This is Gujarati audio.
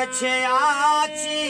বেছে আছি